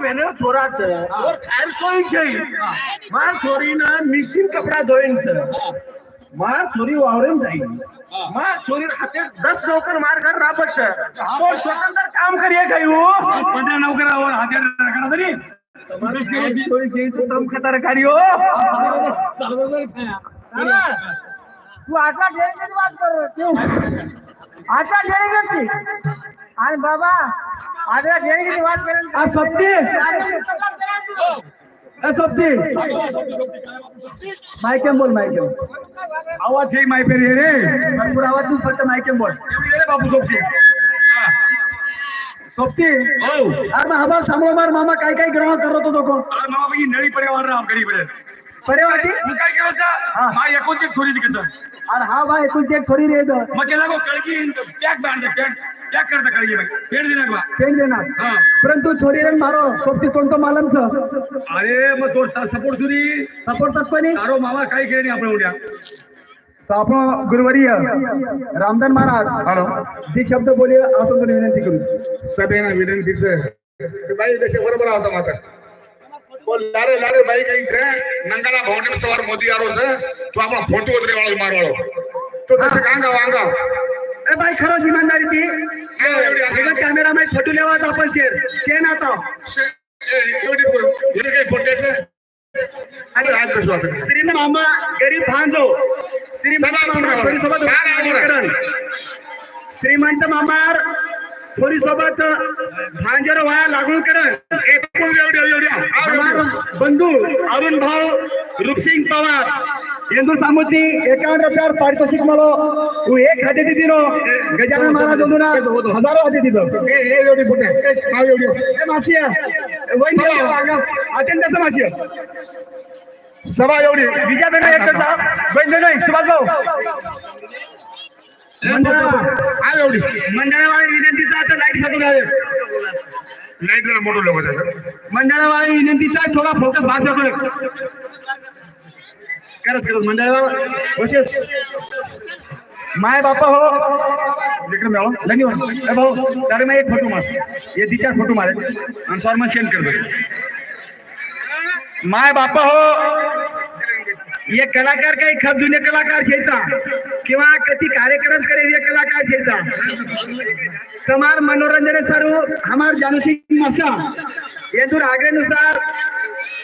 वेणं चोराचं और खायर सोयीचं. मान चोरीनं मिशीन कपडा मार चोरी वावरून जाईल. मार चोरी खाते दस नोकर मार घर राबत. सर स्वतंत्र काम करिये काही पंधरा हाते तरी? हो. तू आता ठेवी कर. आणि बाबा माईकेम बोल माईकेम आवाज येई माय पेरी रे. भरपूर आवाज तू फक्त माईकेम बोल. बापू सोपती सोपती अरे मग आभार सांभाळ मार मामा काय काय ग्रहण करत होतो कोण मामा नळी पर्यावरण गरीब बरे वाटी? तू काय केलं हा. एकोणची थोडी अरे हा बा एकुलती एक थोडी रे मग त्याला कळकी पॅक बांधते करता कळकी बाई. देणार बा. देणार. परंतु छोरी रन मारो सोबती कोणतो मालम अरे मग तो सपोर्ट सुरी सपोर्ट तत्पणी अरो मामा काय केलं नाही आपण उद्या आपण गुरुवारी रामदान महाराज हॅलो. जे शब्द बोलूया असं विनंती करू. सगळ्यांना विनंतीच बाई देशा बरोबर होता माता લારે લારે ભાઈ કઈ છે? નંગાના ભવન સવાર મોદી આરો છે તો આપણો ફોટો ઉતરે વાળો મારવાળો. તો દસ કાંગા વાંગા એ ભાઈ ખરો ઈમાનદારી થી. કેમેરા માં ફોટો લેવા તો પણ શેર કે ના તો. એ કઈ ફોટો છે? અને આજ શ્રીમંત મામા थोडी सोबत भांजर वाया लागू करत बंधू अरुण भाऊ रूपसिंग पवार हिंदू सामुती एकावन्न रुपयावर पारितोषिक मला तू एक हाती दिली न गजानन महाराज ना हजारो हाती दिलो एवढी कुठे? अत्यंत मासी सभा एवढी. विजय नाही. सुभाष भाऊ एवढी? विनंतीचा लाइट मोठं मंडळावाळी विनंतीचा थोडा फोकस भाजपाकडे करत करत मंडळावा माय बापा हो. विक्रम मॅडम धन्यवाद. अरे भाऊ तर मी एक फोटो मार. ये तिच्या फोटो मारेल आणि सॉर्मन मैं सेंड माय बापा हो. हे कलाकार काही खजुने कलाकार घ्यायचा. किंवा कधी कार्यक्रम करे कलाकार घ्यायचा. समार मनोरंजन सर हमार जानू मसा. ये दूर आगे नुसार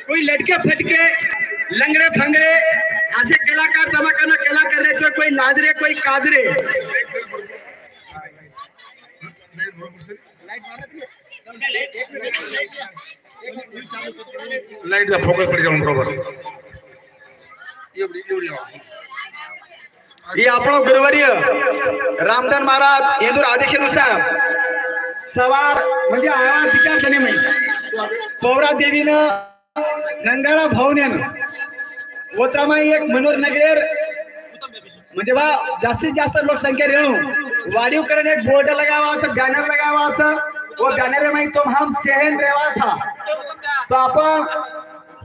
कोई लटके फटके लंगड़े फंगड़े असे कलाकार जमा करना कला कर रहे कोई नाजरे कोई कादरे लाइट फोकस पडतो बरोबर. ही आपण गुरुवर्य रामदान महाराज येंदूर आदेशानुसार सवार म्हणजे आवाज विचार झाले म्हणजे पौरा देवीनं नंदाळा भाऊन यानं एक मनोर नगर म्हणजे बा जास्तीत जास्त लोकसंख्या रेणू वाढीव करण एक बोर्ड लगावा असं बॅनर लगावा असं व बॅनर माहिती तो हम सेहन रेवा था तो आपण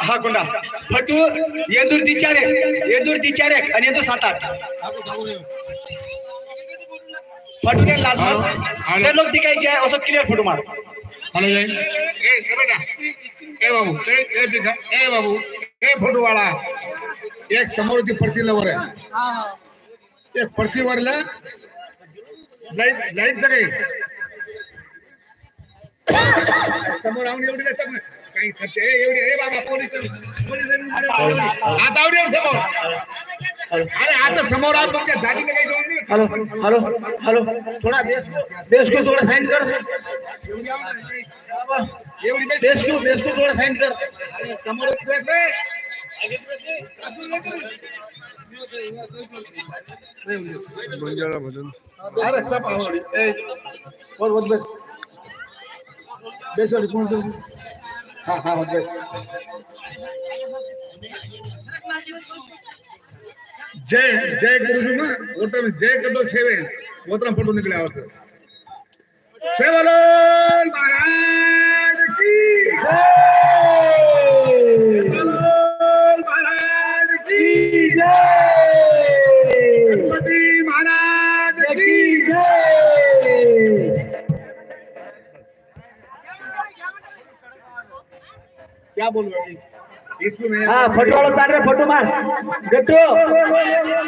हा गुंडा. फटू येदूर दिचार एक येदूर दिचार एक आणि येदूर सात आठ फटू लाल सर लोक टिकायचे आहे असं क्लिअर फोटो मार. हॅलो जय. ए बाबू. ए बाबू. ए फोटो वाला एक एक समोर एवढी काही खर्च एवढी ए बाबा पोलीस आता समोर अरे आता समोर आलो तुमच्या दाढीला काही जाऊन नाही. हॅलो हॅलो हॅलो थोडा देश देश को थोड़ा साइन कर एवढी देश को देश को थोड़ा साइन कर अरे, समोरच बस रे. अरे सब आवडी. ए, बस. बेस वाली? हा हा म्हणजे जय जय गुरुजी ना वोटर जय करतो सेवे वोटर पडून निघले निकले आवत महाराज की हैं हाँ फोटो वाला तार रे फोटो मार। गट्टू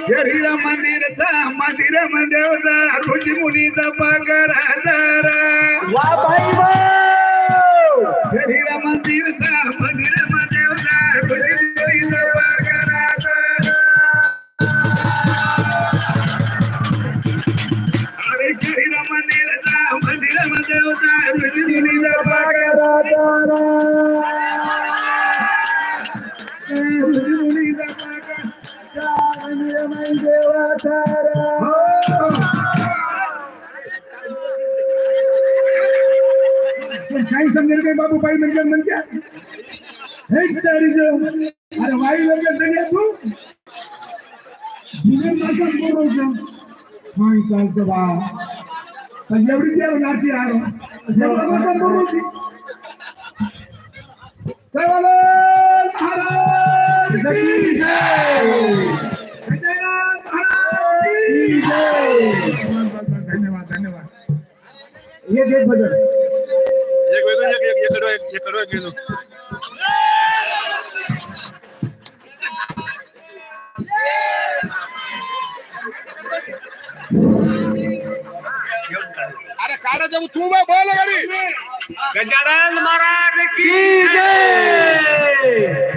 शरीर मंदिरचा मंदिर देवता रुची मुलीचा पगार हजार। भाई वाह। शरीर मंदिरचा काही समजेल काही बाबू बाई म्हणजे म्हणत्या हे अरे वाई म्हणजे तू जीवन बोलवतो चालतं बा एवढी देव नाची आरो जेवढा महाराज धन्यवाद धन्यवाद ये देश बदल एक वेळो एक एक एक कडवा एक एक कडवा एक वेळो अरे काढा जाऊ तू बा बोल गाडी गजानन महाराज की जय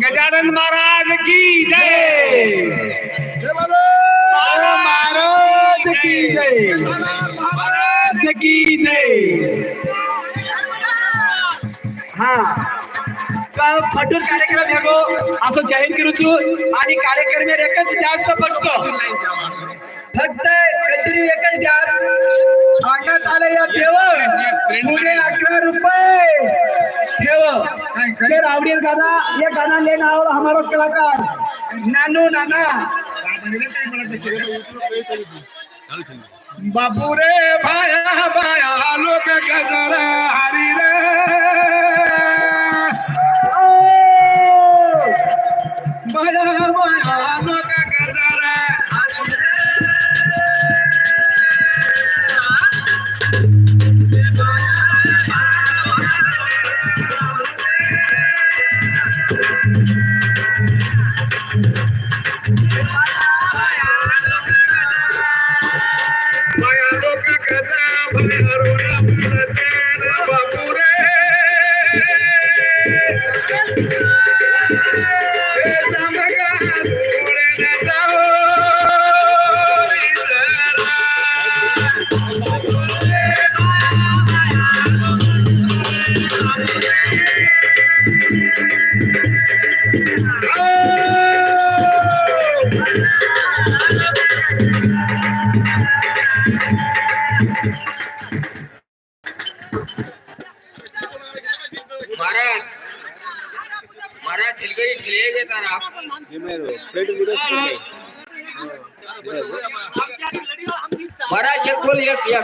गजानन महाराज की जय। महाराज। की जय। महाराज। की जय। हा का फटूर कार्यक्रम हेगो असं जाहीर करू तू आणि कार्यक्रम एकच जास्त फक्त फक्त काहीतरी एकच जास्त सांगण्यात आलं या ठेव पुढे अकरा रुपये। ठेव. ये रावड़ियल गाना ये गाना लेना और हमारो कलाकार. नानू नाना. बाबू रे भाया भाया लोक गजर हरी रे. भाया भाया लोक महाराज महाराज दिलगरी ठिले घेताना महाराज एक बोल एक एक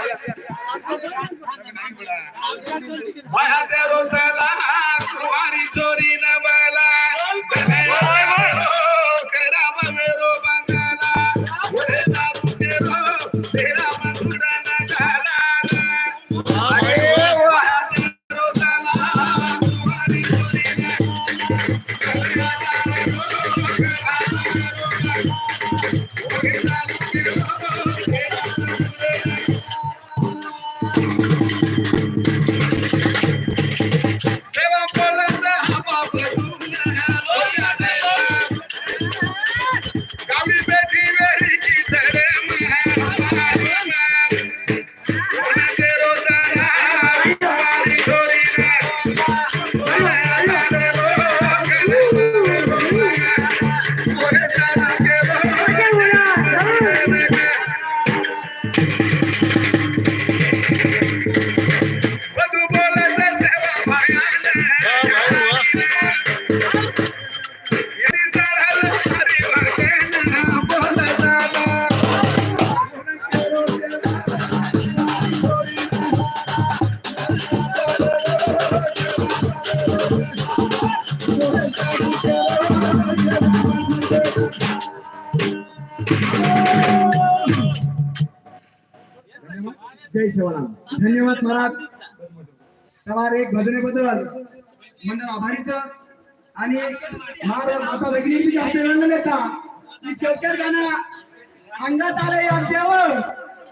न ठेवा धन्यवाद महाराज. सवार एक भजनेबद्दल मंडळ आभारीच. आणि महाराज आता भगिनी जास्त वेळ न देता. की शेवटच्या गाणं. अंगात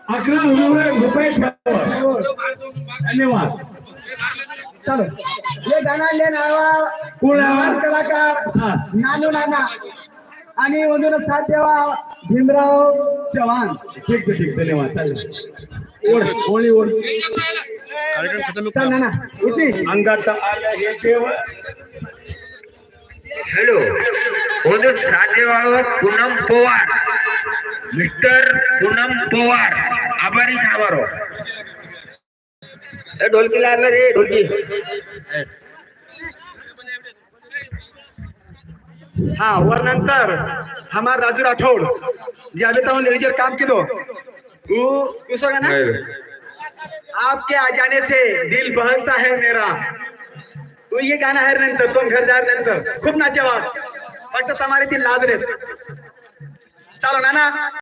अकरा रुपये धन्यवाद. चलो. हे नावा? कलाकार. नानू नाना. आणि वंदन साथ देवा. भीमराव चव्हाण. ठीक ठीक धन्यवाद. चालेल. ओढ ओळी ओढ. इथे अंगात आलं हे देव हॅलो. पूनम पवार. मिस्टर पूनम पवार. आभारी सावारो ए ढोलकीला आणलं रे ढोलकी. हा वर नंतर हमारे राजू राठौड़. जावेद तो लेडीजर काम की दो. आपके आ जाने से दिल बहलता है मेरा। तो ये गाना है नंतर तुम घर जा नंतर। खूब नाचे वाट वाटत हमारे ती लाज रे चालो नाना।